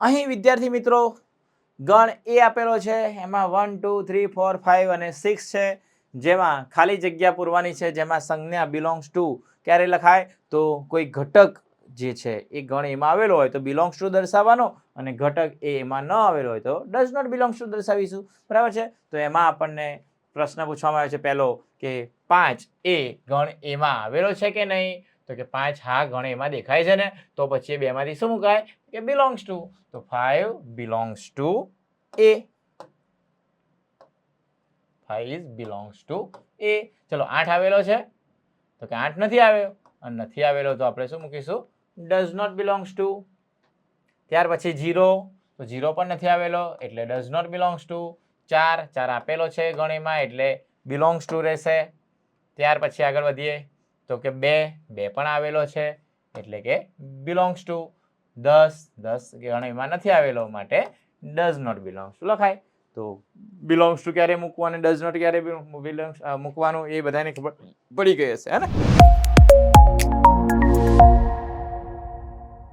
અહીં વિદ્યાર્થી મિત્રો, ગણ એ આપેલો છે. એમાં one two three four five અને સિક્સ છે. જેમાં ખાલી જગ્યા પૂરવાની છે, જેમાં સંજ્ઞા બિલોંગ્સ ટુ ક્યારે લખાય? તો કોઈ ઘટક જે છે, એ ગણ એમાં આવેલો હોય તો બિલોંગ્સ ટુ દર્શાવવાનો અને ઘટક એ એમાં ન આવેલો હોય તો ડઝ નોટ બિલોંગ્સ ટુ દર્શાવીશું. બરાબર છે? તો એમાં આપણને પ્રશ્ન પૂછવામાં આવે છે પહેલો કે પાંચ એ ગણ એમાં આવેલો છે કે નહીં? તો કે પાંચ હા ગણે એમાં દેખાય છે ને, તો પછી એ બેમાંથી શું મુકાય? કે બિલોંગ્સ ટુ તો ફાઇવ બિલોંગ્સ ટુ એ ફાઇવ બિલોંગ્સ ટુ એ ચલો આઠ આવેલો છે. તો કે આઠ નથી આવ્યો. અને નથી આવેલો તો આપણે શું મૂકીશું? ડઝ નોટ બિલોંગ્સ ટુ ત્યાર પછી જીરો તો જીરો પણ નથી આવેલો, એટલે ડઝ નોટ બિલોંગ્સ ટુ ચાર. ચાર આપેલો છે ગણેમાં, એટલે બિલોંગ્સ ટુ રહેશે. ત્યાર પછી આગળ વધીએ. તો કે બે બે પણ આવેલો છે, એટલે કે બિલોંગ્સ ટુ દસ દસ ગણેમાં નથી આવેલો માટે ડઝ નોટ બિલોંગ્સ ટુ લખાય. તો બિલોંગ્સ ટુ ક્યારે મૂકવું અને ડઝ નોટ ક્યારે મૂકવાનું એ બધાને ખબર પડી ગઈ હશે, હે ને?